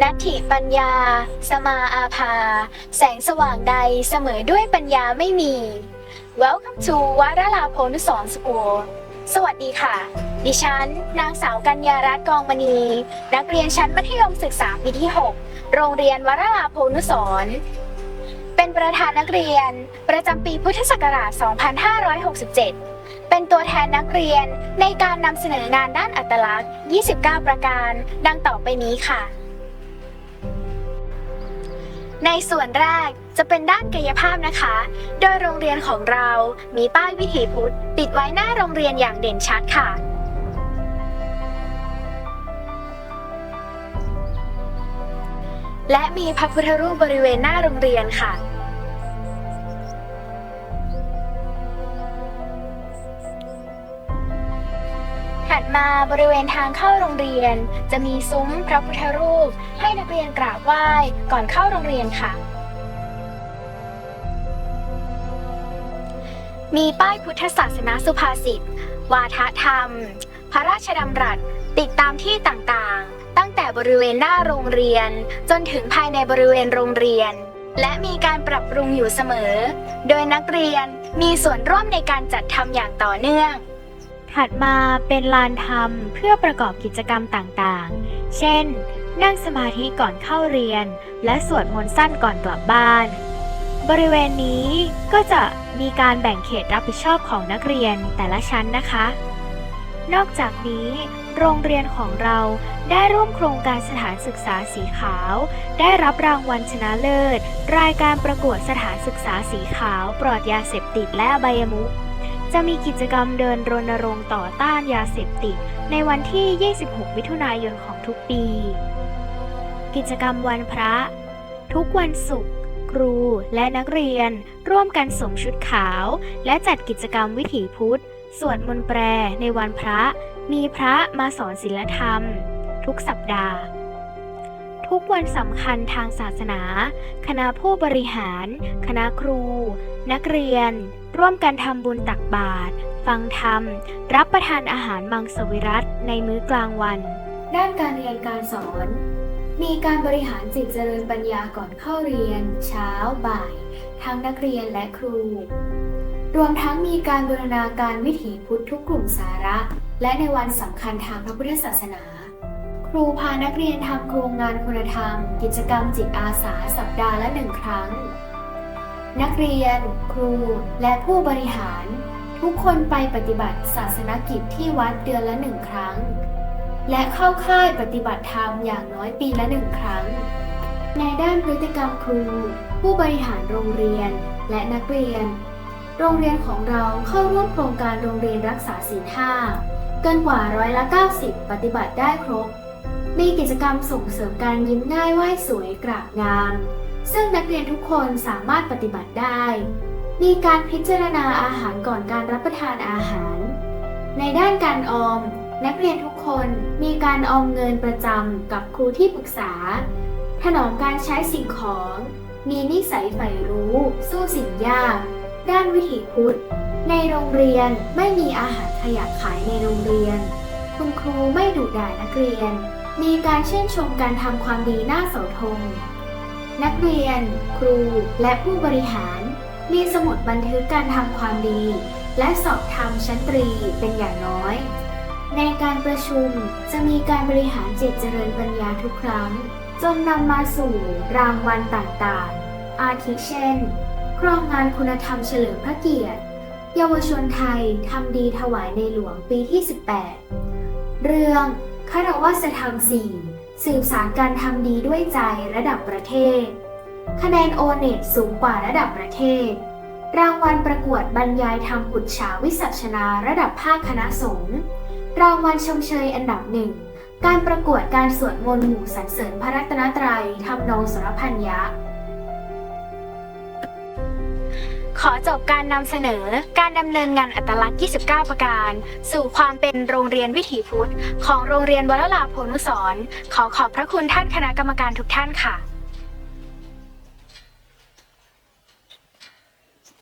นัตถิปัญญา สมาอาภา แสงสว่างใดเสมอด้วยปัญญาไม่มี Welcome to วัดลาโพนุสรสกูลสวัสดีค่ะ ดิฉัน นางสาวกัญญารัตน์กองมณี นักเรียนชั้นมัธยมศึกษาปีที่ 6 โรงเรียนวรลาโพนุสร์เป็นประธานนักเรียน ประจำปีพุทธศักราช 2567 เป็นตัวแทนนักเรียนในการนำเสนองานด้านอัตลักษณ์ 29 ประการ ดังต่อไปนี้ค่ะ ในส่วนแรกจะเป็นด้านกายภาพนะคะ โดยโรงเรียนของเรามีป้ายวิถีพุทธติดไว้หน้าโรงเรียนอย่างเด่นชัดค่ะ และมีพระพุทธรูปบริเวณหน้าโรงเรียนค่ะ มาบริเวณทางเข้าโรงเรียน จะมีซุ้มพระพุทธรูป ให้นักเรียนกราบไหว้ก่อนเข้าโรงเรียนค่ะ มีป้ายพุทธศาสนาสุภาษิต วาทธรรม พระราชดำรัส ติดตามที่ต่างๆ ตั้งแต่บริเวณหน้าโรงเรียน จนถึงภายในบริเวณโรงเรียน และมีการปรับปรุงอยู่เสมอ โดยนักเรียนมีส่วนร่วมในการจัดทำอย่างต่อเนื่อง ถัดมาเป็นลานธรรมเพื่อประกอบกิจกรรมต่างๆ เช่น นั่งสมาธิก่อนเข้าเรียน และสวดมนต์สั้นก่อนกลับบ้าน บริเวณนี้ก็จะมีการแบ่งเขตรับผิดชอบของนักเรียนแต่ละชั้นนะคะ นอกจากนี้ โรงเรียนของเราได้ร่วมโครงการสถานศึกษาสีขาว ได้รับรางวัลชนะเลิศ รายการประกวดสถานศึกษาสีขาว ปลอดยาเสพติดและอบยมุข จะมีกิจกรรมเดินรณรงค์ต่อต้านยาเสพติด ในวันที่ 26 มิถุนายนของทุกปี กิจกรรมวันพระ ทุกวันศุกร์ครูและนักเรียนร่วมกันสวมชุดขาว และจัดกิจกรรมวิถีพุทธ สวดมนต์แปรในวันพระ มีพระมาสอนศีลธรรม ทุกสัปดาห์ ทุกวันสำคัญทางศาสนา คณะผู้บริหาร คณะครู นักเรียน ร่วมกันทำบุญตักบาตรฟังธรรม รับประทานอาหารมังสวิรัตในมื้อกลางวัน ด้านการเรียนการสอน มีการบริหารจิตเจริญปัญญาก่อนเข้าเรียน เช้าบ่าย ทั้งนักเรียนและครู รวมทั้งมีการบูรณาการวิถีพุทธทุกกลุ่มสาระ และในวันสำคัญทางพระพุทธศาสนา ครูพานักเรียนทำโครงงานคุณธรรม กิจกรรมจิตอาสาสัปดาห์ละหนึ่งครั้ง นักเรียน ครูและผู้บริหาร ทุกคนไปปฏิบัติศาสนกิจที่วัดเดือนละหนึ่งครั้ง และเข้าค่ายปฏิบัติธรรมอย่างน้อยปีละหนึ่งครั้ง ในด้านพฤติกรรมครู ผู้บริหารโรงเรียนและนักเรียน โรงเรียนของเราเข้าร่วมโครงการโรงเรียนรักษาศีลห้าเกินกว่าร้อยละ90 ปฏิบัติได้ครบ มีกิจกรรมส่งเสริมการยิ้มง่ายไหว้สวยกราบงาม ซึ่งนักเรียนทุกคนสามารถปฏิบัติได้ มีการพิจารณาอาหารก่อนการรับประทานอาหาร ในด้านการออม นักเรียนทุกคนมีการออมเงินประจำกับครูที่ปรึกษา ถนอมการใช้สิ่งของ มีนิสัยใฝ่รู้ สู้สิ่งยาก ด้านวิถีพุทธ ในโรงเรียนไม่มีอาหารขยะขายในโรงเรียน คุณครูไม่ดุด่านักเรียน มีการชื่นชมการทำความดีหน้าเสาธง นักเรียน ครู และผู้บริหาร มีสมุดบันทึกการทำความดี และสอบธรรมชั้นตรีเป็นอย่างน้อย ในการประชุมจะมีการบริหารจิตเจริญปัญญาทุกครั้ง จนนำมาสู่รางวัลต่างๆ อาทิเช่น ครองงานคุณธรรมเฉลิมพระเกียรติ เยาวชนไทยทำดีถวายในหลวงปีที่ 18 เรื่อง คารวะธรรมสี่สืบสารการทำดีด้วยใจระดับประเทศ คะแนนโอเน็ตสูงกว่าระดับประเทศ รางวัลประกวดบรรยายธรรมอุจฉาวิสัชนาระดับภาคคณะสงฆ์รางวัลชมเชยอันดับหนึ่ง การประกวดการสวดมนต์หมู่สรรเสริญพระรัตนตรัยทำนองสรพัญญะ ขอจบการนำเสนอการดำเนินงานอัตลักษณ์ 29 ประการ สู่ความเป็นโรงเรียนวิถีพุทธ ของโรงเรียนวรลาโพนุสรขอขอบพระคุณท่านคณะกรรมการทุกท่านค่ะ